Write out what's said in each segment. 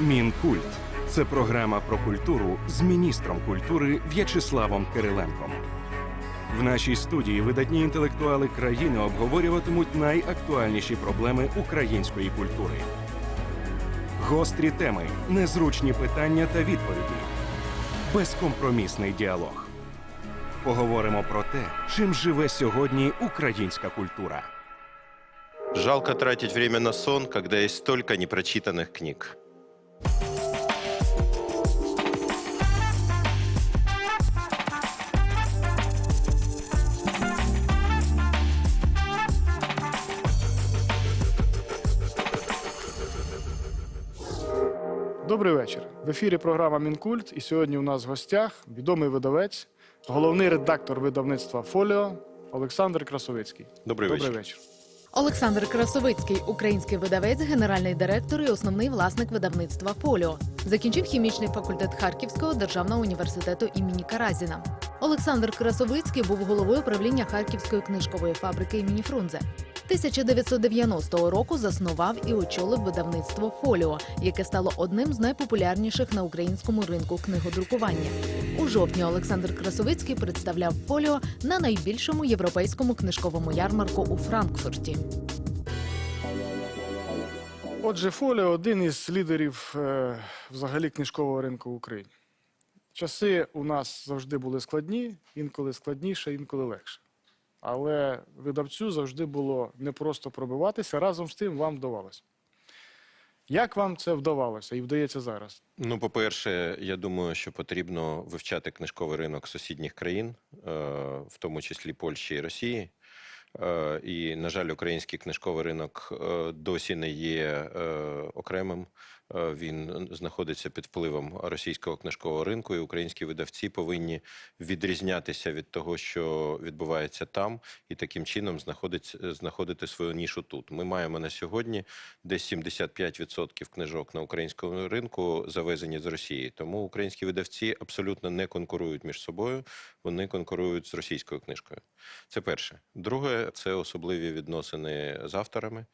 Мінкульт це програма про культуру з міністром культури В'ячеславом Кириленком. В нашій студії видатні інтелектуали країни обговорюватимуть найактуальніші проблеми української культури. Гострі теми, незручні питання та відповіді. Безкомпромісний діалог. Поговоримо про те, чим живе сьогодні українська культура. Жалко тратить время на сон, когда есть столько непрочитанных книг. Добрий вечір. В ефірі програма Мінкульт. І сьогодні у нас в гостях відомий видавець, головний редактор видавництва Фоліо Олександр Красовицький. Добрий Добрий вечір. вечір. Олександр Красовицький, український видавець, генеральний директор і основний власник видавництва Поліо. Закінчив хімічний факультет Харківського державного університету імені Каразіна. Олександр Красовицький був головою правління Харківської книжкової фабрики імені Фрунзе. 1990 року заснував і очолив видавництво Фоліо, яке стало одним з найпопулярніших на українському ринку книгодрукування. У жовтні Олександр Красовицький представляв Фоліо на найбільшому європейському книжковому ярмарку у Франкфурті. Отже, Фоліо один із лідерів е, взагалі книжкового ринку в Україні. Часи у нас завжди були складні, інколи складніше, інколи легше. Але видавцю завжди було непросто пробиватися, разом з тим вам вдавалося. Як вам це вдавалося і вдається зараз? Ну, по-перше, я думаю, що потрібно вивчати книжковий ринок сусідніх країн, е, в тому числі Польщі і Росії. Е, І, на жаль, український книжковий ринок е, досі не є окремим. Е, Він знаходиться під впливом російського книжкового ринку, і українські видавці повинні відрізнятися від того, що відбувається там, і таким чином знаходити свою нішу тут. Ми маємо на сьогодні десь 75% книжок на українському ринку завезені з Росії. Тому українські видавці абсолютно не конкурують між собою, вони конкурують з російською книжкою. Це перше. Друге, це особливі відносини з авторами.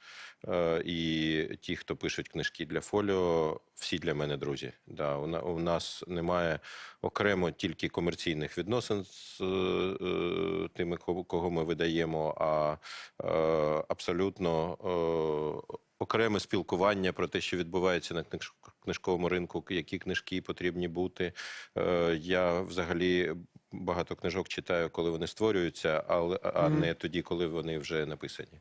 Е, І ті, хто пишуть книжки для фоліо, всі для мене друзі. Да, у у нас немає окремо тільки комерційних відносин з е, тими, кого ми видаємо, а е, абсолютно е, окреме спілкування про те, що відбувається на книж- книжковому ринку, які книжки потрібні бути. Е, Я взагалі багато книжок читаю, коли вони створюються, а не тоді, коли вони вже написані.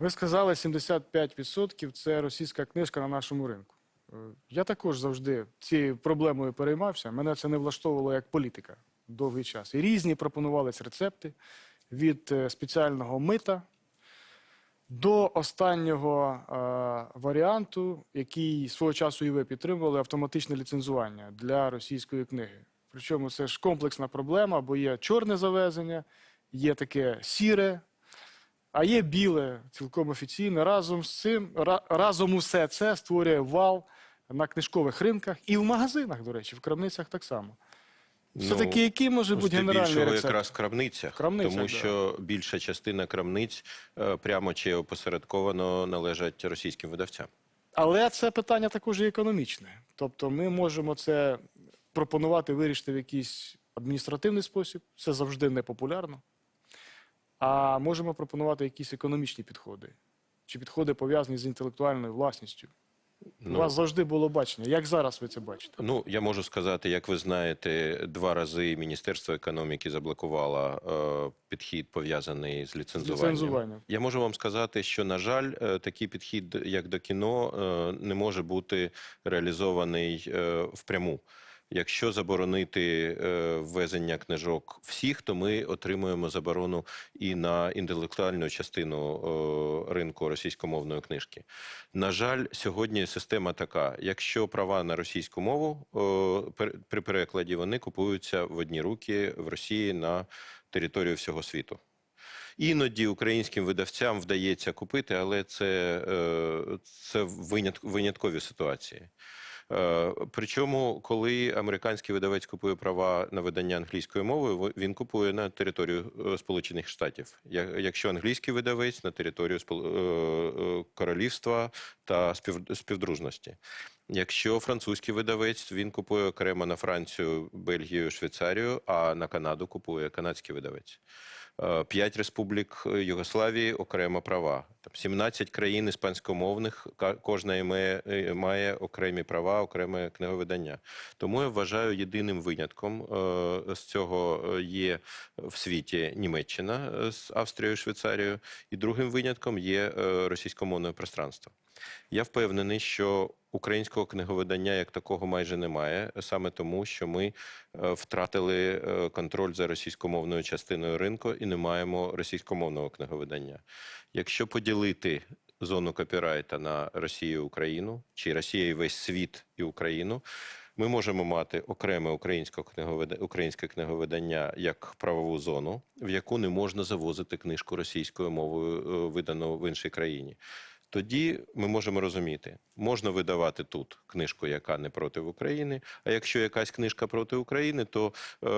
Ви сказали, 75% це російська книжка на нашому ринку. Е, Я також завжди цією проблемою переймався. Мене це не влаштовувало як політика довгий час. І різні пропонувались рецепти від е, спеціального мита до останнього е, варіанту, який свого часу і ви підтримували, автоматичне ліцензування для російської книги. Причому це ж комплексна проблема, бо є чорне завезення, є таке сіре, а є біле, цілком офіційне. Разом з цим, разом усе це створює вал на книжкових ринках і в магазинах, до речі, в крамницях так само. Все-таки який може бути генеральний рецепт? якраз в крамницях, Крамницях, тому да. що більша частина крамниць е, прямо чи опосередковано належать російським видавцям. Але це питання також і економічне. Тобто ми можемо це пропонувати вирішити в якийсь адміністративний спосіб, це завжди непопулярно. А можемо пропонувати якісь економічні підходи, чи підходи пов'язані з інтелектуальною власністю. У Ну, вас завжди було бачення. Як зараз ви це бачите? Ну, я можу сказати, як ви знаєте, два рази Міністерство економіки заблокувало е, підхід пов'язаний з ліцензуванням. Ліцензування. Я можу вам сказати, що на жаль, е, такий підхід, як до кіно, е, не може бути реалізований е, впряму. Якщо заборонити е, ввезення книжок всіх, то ми отримуємо заборону і на інтелектуальну частину е, ринку російськомовної книжки. На жаль, сьогодні система така: якщо права на російську мову е, при перекладі вони купуються в одні руки в Росії на територію всього світу. Іноді українським видавцям вдається купити, але це, це винят, виняткові ситуації. Е, Причому, коли американський видавець купує права на видання англійською мовою, він купує на територію е, Сполучених Штатів. Якщо англійський видавець на територію е, королівства та спів- співдружності. Якщо французький видавець, він купує окремо на Францію, Бельгію, Швейцарію, а на Канаду купує канадський видавець. Е, П'ять республік е, Югославії окремо права. Там 17 країн іспанськомовних, кожна має, е, має окремі права, окреме книговидання. Тому я вважаю єдиним винятком з цього є в світі Німеччина з Австрією, Швейцарією, і другим винятком є російськомовне пространство. Я впевнений, що українського книговидання як такого майже немає, саме тому, що ми е, втратили е, контроль за російськомовною частиною ринку і не маємо російськомовного книговидання. Якщо поділити зону копірайта на Росію і Україну, чи Росія і весь світ і Україну, ми можемо мати окреме українське книговида- книговидання як правову зону, в яку не можна завозити книжку російською мовою, е, видану в іншій країні. Тоді ми можемо розуміти, можна видавати тут книжку, яка не проти України. А якщо якась книжка проти України, то е,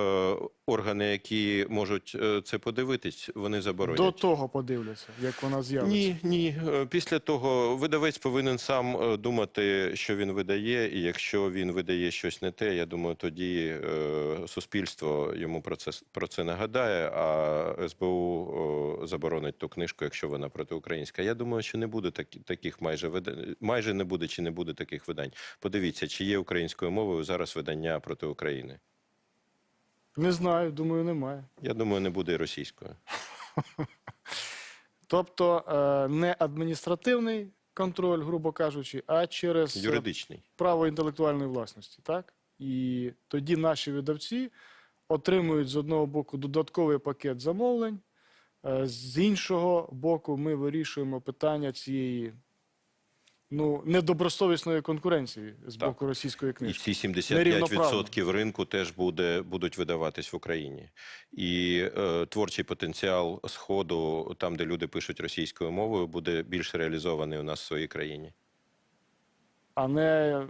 органи, які можуть е, це подивитись, вони заборонять. До того подивляться, як вона з'явиться. Ні, ні. Е, Після того видавець повинен сам е, думати, що він видає, і якщо він видає щось не те, я думаю, тоді е, суспільство йому про це про це нагадає, а СБУ заборонить ту книжку, якщо вона протиукраїнська. Я думаю, що не буде такі, таких майже видань, майже не буде чи не буде таких видань. Подивіться, чи є українською мовою зараз видання проти України. Не знаю, думаю, немає. Я думаю, не буде і російською. Тобто е, не адміністративний контроль, грубо кажучи, а через Юридичний. право інтелектуальної власності, так? І тоді наші видавці отримують з одного боку додатковий пакет замовлень, з іншого боку, ми вирішуємо питання цієї ну, недобросовісної конкуренції з Так. боку російської І книжки. всі Нерівноправно. 75% ринку теж буде, будуть видаватись в Україні. І е, творчий потенціал Сходу, там, де люди пишуть російською мовою, буде більш реалізований у нас в своїй країні. А не е,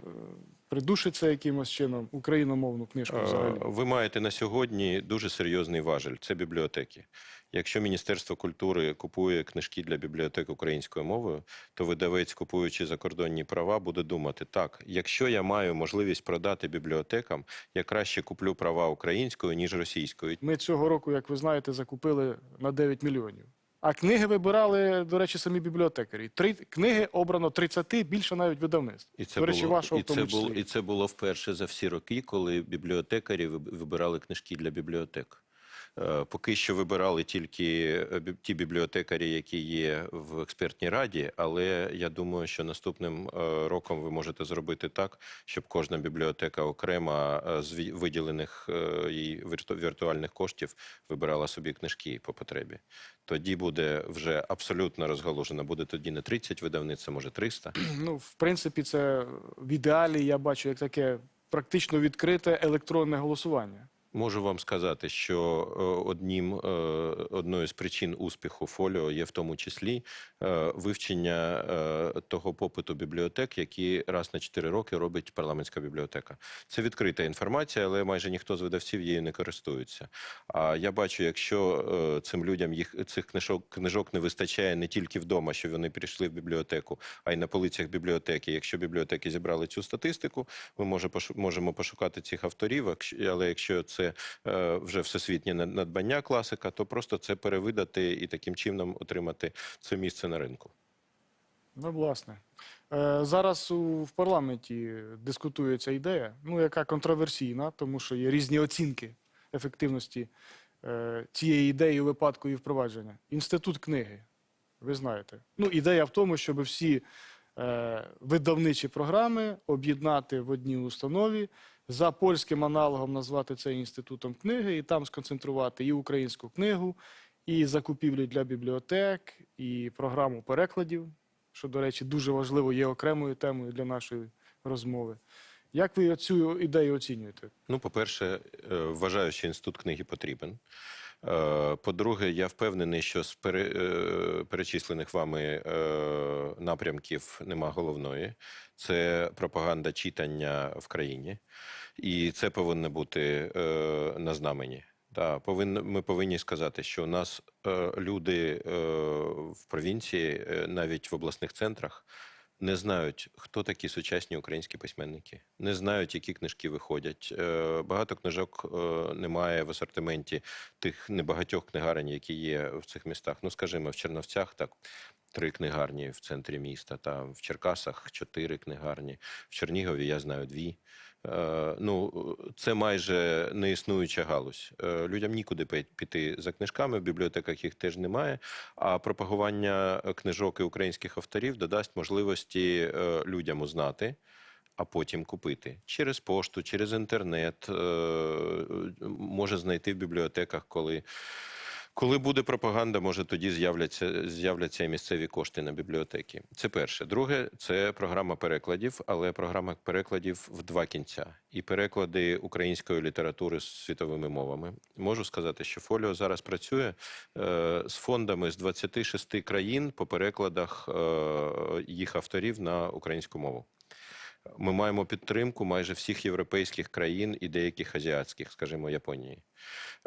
придушиться якимось чином україномовну книжку Е, взагалі. Ви маєте на сьогодні дуже серйозний важель це бібліотеки. Якщо Міністерство культури купує книжки для бібліотек українською мовою, то видавець, купуючи закордонні права, буде думати: так, якщо я маю можливість продати бібліотекам, я краще куплю права українською ніж російською. Ми цього року, як ви знаєте, закупили на 9 мільйонів. А книги вибирали, до речі, самі бібліотекарі. Три книги обрано 30, більше навіть видавництв. І це До речі, було, вашого і це було, і це було вперше за всі роки, коли бібліотекарі вибирали книжки для бібліотек. Е, Поки що вибирали тільки е, ті бібліотекарі, які є в експертній раді, але я думаю, що наступним е, роком ви можете зробити так, щоб кожна бібліотека окремо е, з виділених їй віртуальних коштів вибирала собі книжки по потребі. Тоді буде вже абсолютно розгалужено. Буде тоді не 30 видавництв, а може 300. Ну, в принципі, це в ідеалі я бачу як таке практично відкрите електронне голосування. Можу вам сказати, що е, одним, е, одною з причин успіху фоліо є в тому числі е, вивчення того попиту бібліотек, які раз на 4 роки робить парламентська бібліотека. Це відкрита інформація, але майже ніхто з видавців її не користується. А я бачу, якщо цим людям їх цих книжок книжок не вистачає не тільки вдома, що вони прийшли в бібліотеку, а й на полицях бібліотеки. Якщо бібліотеки зібрали цю статистику, ми може можемо пошукати цих авторів. Але якщо це е, вже всесвітнє надбання класика, то просто це перевидати і таким чином отримати це місце на ринку. Ну, власне. Е, Зараз в парламенті дискутується ідея, ну, яка контроверсійна, тому що є різні оцінки ефективності е, цієї ідеї у випадку її впровадження. Інститут книги, ви знаєте. Ну, ідея в тому, щоб всі е, видавничі програми об'єднати в одній установі, за польським аналогом назвати це інститутом книги, і там сконцентрувати і українську книгу, і закупівлю для бібліотек, і програму перекладів, що, до речі, дуже важливо, є окремою темою для нашої розмови. Як ви цю ідею оцінюєте? Ну, по-перше, е, вважаю, що інститут книги потрібен. Е, По-друге, я впевнений, що з е, перечислених вами е, напрямків нема головної. Це пропаганда читання в країні, і це повинно бути на знамені. Да, повинно, ми повинні сказати, що у нас люди в провінції, навіть в обласних центрах, не знають, хто такі сучасні українські письменники, не знають, які книжки виходять. Е, Багато книжок е, немає в асортименті тих небагатьох книгарень, які є в цих містах. Ну, скажімо, в Черновцях так. Три книгарні в центрі міста, та в Черкасах чотири книгарні, в Чернігові я знаю дві. Е, ну, це майже неіснуюча галузь. Е, людям нікуди піти за книжками, в бібліотеках їх теж немає. А пропагування книжок і українських авторів додасть можливості е, людям узнати. А потім купити через пошту, через інтернет, може знайти в бібліотеках, коли, коли буде пропаганда, може тоді з'являться, з'являться місцеві кошти на бібліотеки. Це перше. Друге, це програма перекладів, але програма перекладів в два кінця. І переклади української літератури з світовими мовами. Можу сказати, що Фоліо зараз працює е, з фондами з 26 країн по перекладах е, їх авторів на українську мову. Ми маємо підтримку майже всіх європейських країн і деяких азіатських, скажімо, Японії.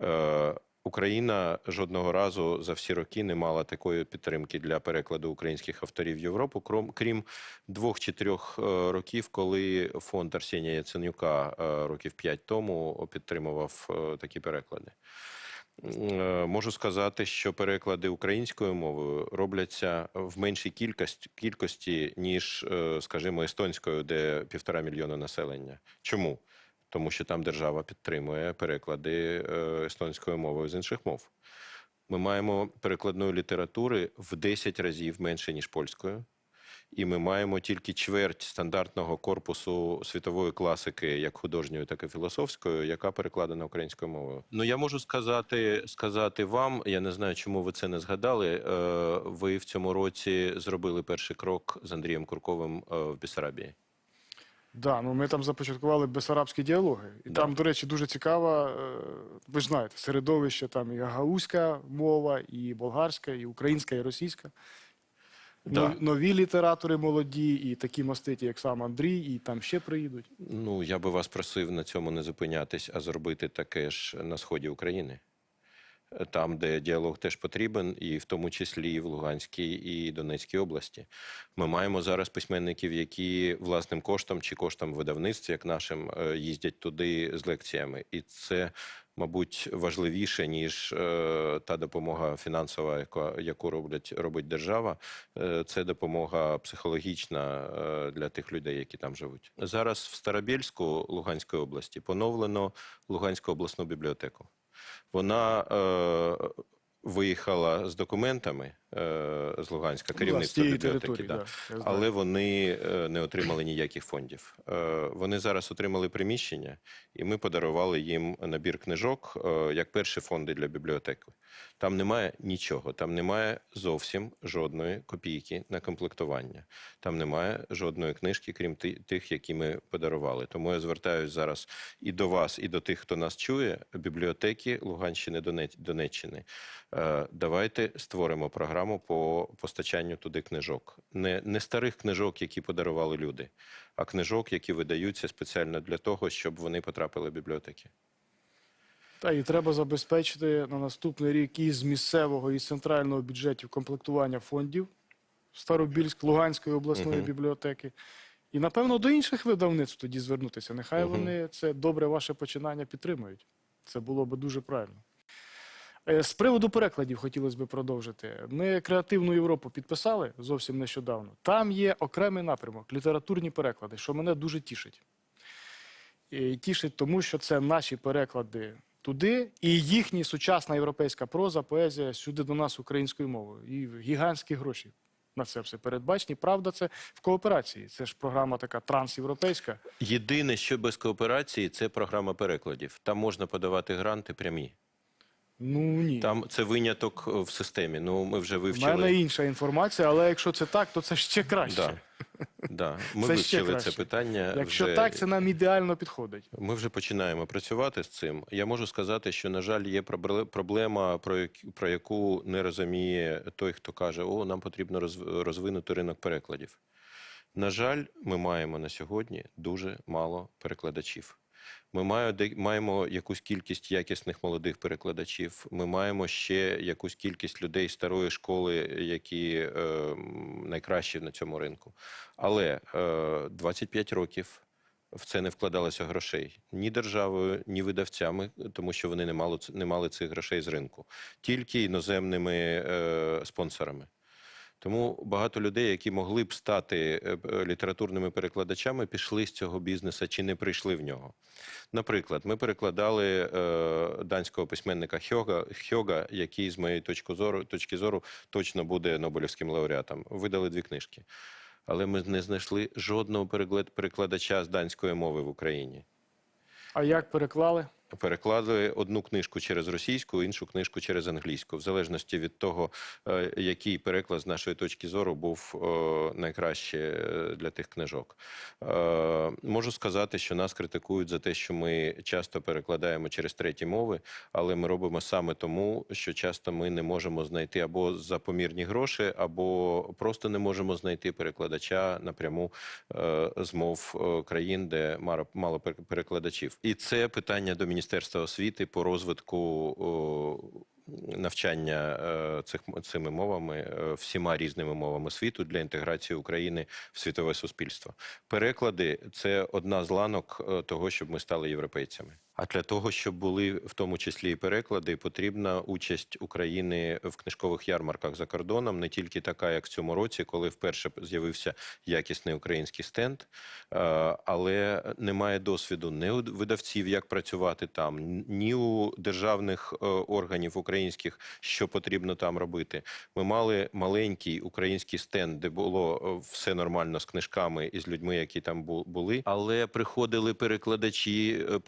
Е, Україна жодного разу за всі роки не мала такої підтримки для перекладу українських авторів в Європу, крім, крім двох чи трьох е, років, коли фонд Арсенія Яценюка е, років п'ять тому підтримував е, такі переклади. Можу сказати, що переклади українською мовою робляться в меншій кількості, кількості ніж, скажімо, естонською, де півтора мільйона населення. Чому? Тому що там держава підтримує переклади е, естонською мовою з інших мов. Ми маємо перекладної літератури в 10 разів менше, ніж польською. І ми маємо тільки чверть стандартного корпусу світової класики, як художньої, так і філософської, яка перекладена українською мовою. Ну я можу сказати, сказати вам, я не знаю, чому ви це не згадали. е, Ви в цьому році зробили перший крок з Андрієм Курковим е, в Бісарабії. Да, ну ми там започаткували бесарабські діалоги. І Да. там, до речі, дуже цікаво, е, ви ж знаєте, середовище там і гаузька мова, і болгарська, і українська, і російська. Да. Нов- Нові літератори молоді, і такі маститі, як сам Андрій, і там ще приїдуть. Ну я би вас просив на цьому не зупинятись, а зробити таке ж на сході України. Там, де діалог теж потрібен, і в тому числі і в Луганській і Донецькій області. Ми маємо зараз письменників, які власним коштом чи коштом видавництва, як нашим, е, їздять туди з лекціями. І це, мабуть, важливіше, ніж е, та допомога фінансова, яка, яку роблять, робить держава. Е, Це допомога психологічна для тих людей, які там живуть. Зараз в Старобільську Луганської області поновлено Луганську обласну бібліотеку. Вона е, виїхала з документами з Луганська, Ну, да, керівництво бібліотеки. да. да. Але вони е, не отримали ніяких фондів. Е, Вони зараз отримали приміщення, і ми подарували їм набір книжок е, як перші фонди для бібліотеки. Там немає нічого, там немає зовсім жодної копійки на комплектування. Там немає жодної книжки, крім тих, які ми подарували. Тому я звертаюся зараз і до вас, і до тих, хто нас чує, бібліотеки Луганщини, Донеччини. Е, Давайте створимо програму по постачанню туди книжок. Не, не старих книжок, які подарували люди, а книжок, які видаються спеціально для того, щоб вони потрапили в бібліотеки. Та і треба забезпечити на наступний рік із місцевого і з центрального бюджетів комплектування фондів Старобільськ, Луганської обласної Мгм. бібліотеки. І, напевно, до інших видавництв тоді звернутися. Нехай Мгм. вони це добре ваше починання підтримують. Це було би дуже правильно. Е, З приводу перекладів хотілося б продовжити. Ми креативну Європу підписали зовсім нещодавно. Там є окремий напрямок літературні переклади, що мене дуже тішить. І тішить тому, що це наші переклади туди, і їхня сучасна європейська проза, поезія сюди до нас українською мовою. І гігантські гроші на це все передбачені. Правда, це в кооперації. Це ж програма така трансєвропейська. Єдине, що без кооперації, це програма перекладів. Там можна подавати гранти прямі. Ну ні. Там це виняток е, в системі. Ну ми вже У вивчили. мене інша інформація, але якщо це так, то це ще краще. Да. Да. Ми Це вивчили це питання. Якщо вже... так, це нам ідеально підходить. Ми вже починаємо працювати з цим. Я можу сказати, що, на жаль, є пробле- проблема, про, як- про яку не розуміє той, хто каже, о, нам потрібно розв- розвинути ринок перекладів. На жаль, ми маємо на сьогодні дуже мало перекладачів. Ми маємо якусь кількість якісних молодих перекладачів. Ми маємо ще якусь кількість людей старої школи, які е, найкращі на цьому ринку. Але е, 25 років в це не вкладалося грошей ні державою, ні видавцями, тому що вони не мали, не мали цих грошей з ринку, тільки іноземними е, спонсорами. Тому багато людей, які могли б стати е, е, літературними перекладачами, пішли з цього бізнесу чи не прийшли в нього. Наприклад, ми перекладали е, данського письменника Хьога, Хьога, який, з моєї точки зору, точки зору, точно буде Нобелівським лауреатом. Видали дві книжки. Але ми не знайшли жодного перекладача з данської мови в Україні. А як переклали? Перекладали одну книжку через російську, іншу книжку через англійську, в залежності від того, е, який переклад з нашої точки зору був е, найкраще е, для тих книжок. Можу сказати, що нас критикують за те, що ми часто перекладаємо через треті мови, але ми робимо саме тому, що часто ми не можемо знайти або за помірні гроші, або просто не можемо знайти перекладача напряму з мов країн, де мало перекладачів. І це питання до Міністерства освіти по розвитку навчання е, цих цими мовами е, всіма різними мовами світу для інтеграції України в світове суспільство. Переклади це одна з ланок е, того, щоб ми стали європейцями. А для того, щоб були в тому числі і переклади, потрібна участь України в книжкових ярмарках за кордоном, не тільки така, як в цьому році, коли вперше з'явився якісний український стенд, е, але немає досвіду ні у видавців, як працювати там, ні у державних е, органів українських, що потрібно там робити. Ми мали маленький український стенд, де було е, все нормально з книжками і з людьми, які там були, але приходили перекладачі, е,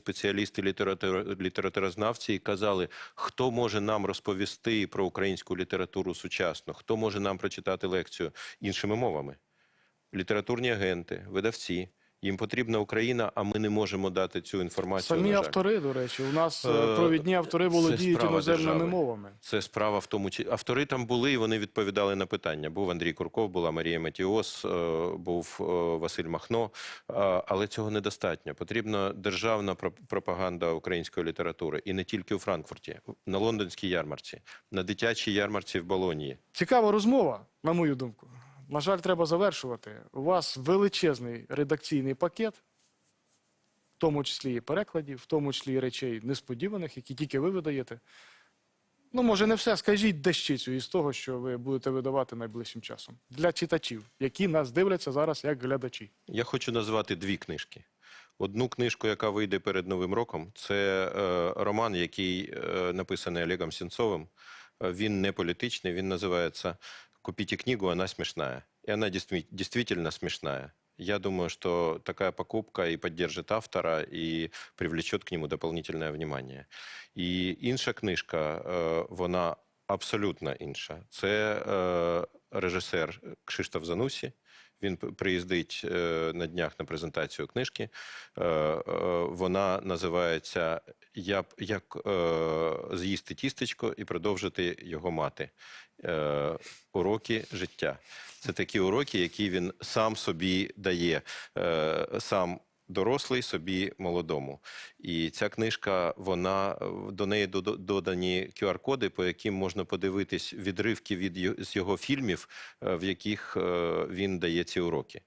приходили спеціалісти літератур, літературознавці і казали, хто може нам розповісти про українську літературу сучасну, хто може нам прочитати лекцію іншими мовами літературні агенти, видавці. Їм потрібна Україна, а ми не можемо дати цю інформацію. Самі на жаль. автори, до речі, у нас е, Е, провідні автори володіють іноземними держави. мовами. Це справа в тому, чи автори там були, і вони відповідали на питання. Був Андрій Курков, була Марія Матіос, е, був Василь Махно. Але цього недостатньо. Потрібна державна про- пропаганда української літератури, і не тільки у Франкфурті, на лондонській ярмарці, на дитячій ярмарці в Болонії. Цікава розмова, на мою думку. На жаль, треба завершувати. У вас величезний редакційний пакет, в тому числі і перекладів, в тому числі і речей несподіваних, які тільки ви видаєте. Ну, може, не все. Скажіть дещицю із того, що ви будете видавати найближчим часом для читачів, які нас дивляться зараз як глядачі. Я хочу назвати дві книжки. Одну книжку, яка вийде перед Новим роком, це е, роман, який е, написаний Олегом Сенцовим. Е, Він не політичний, він називається «Купите книгу, она смешная». И она действительно смешная. Я думаю, что такая покупка и поддержит автора, и привлечет к нему дополнительное внимание. І інша книжка, е, вона абсолютно інша. Це е, режисер Кшиштоф Занусі. Він приїздить е, на днях на презентацію книжки. Е, е, Вона називається «Я- Як з'їсти тістечко і продовжити його мати. Уроки життя. Це такі уроки, які він сам собі дає, сам дорослий собі молодому. І ця книжка, вона е, до неї додані QR-коди, по яким можна подивитись відривки від з його фільмів, е, в яких е, він дає ці уроки.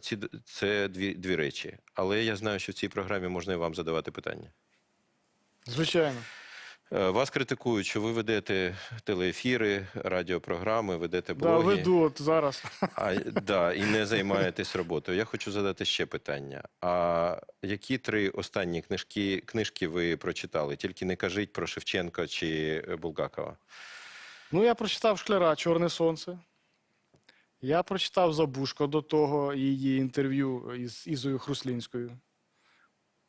Ці це дві, дві речі. Але я знаю, що в цій програмі можна і вам задавати питання. Звичайно. Е, Вас критикують, що ви ведете телеефіри, радіопрограми, ведете Да, веду от зараз. А, да, і не займаєтесь роботою. Я хочу задати ще питання. А які три останні книжки, книжки ви прочитали? Тільки не кажіть про Шевченка чи Булгакова. Ну, я прочитав Шкляра Чорне сонце. Я прочитав Забушко до того її інтерв'ю із Ізою Хруслінською.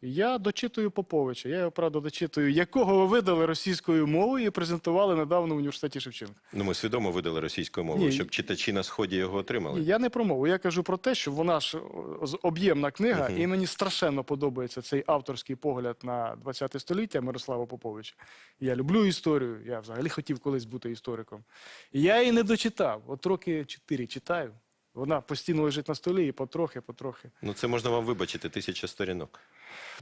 Я дочитую Поповича. Я його правда дочитую, якого ви видали російською мовою і презентували недавно в університеті Шевченка. Ну, ми свідомо видали російською мовою, Ні, щоб читачі на сході його отримали. Ні, я не про мову. Я кажу про те, що вона ж з- об'ємна книга, і мені страшенно подобається цей авторський погляд на 20 століття Мирослава Поповича. Я люблю історію. Я взагалі хотів колись бути істориком. І я її не дочитав. От роки 4 читаю. Вона постійно лежить на столі і потрохи, потрохи. Ну, це можна вам вибачити, тисяча сторінок.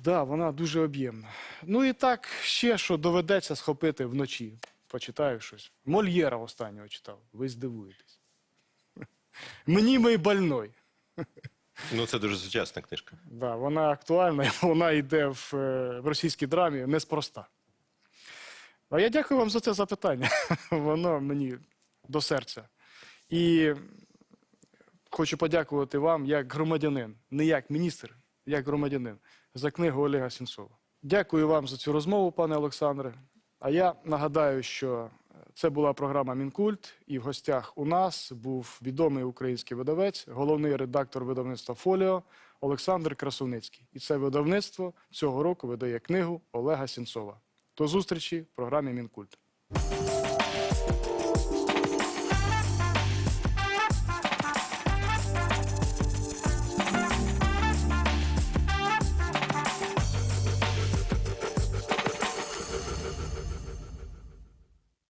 Да, вона дуже об'ємна. Ну і так, ще що доведеться схопити вночі. Почитаю щось. Мольєра останнього читав. Ви здивуєтесь. Мені мій больной. Ну, це дуже сучасна книжка. Да, вона актуальна, вона йде в, е, в російській драмі неспроста. А я дякую вам за це запитання. Воно мені до серця. І хочу подякувати вам як громадянин, не як міністр, як громадянин, за книгу Олега Сінцова. Дякую вам за цю розмову, пане Олександре. А я нагадаю, що це була програма Мінкульт, і в гостях у нас був відомий український видавець, головний редактор видавництва Фоліо Олександр Красуницький. І це видавництво цього року видає книгу Олега Сінцова. До зустрічі в програмі Мінкульт.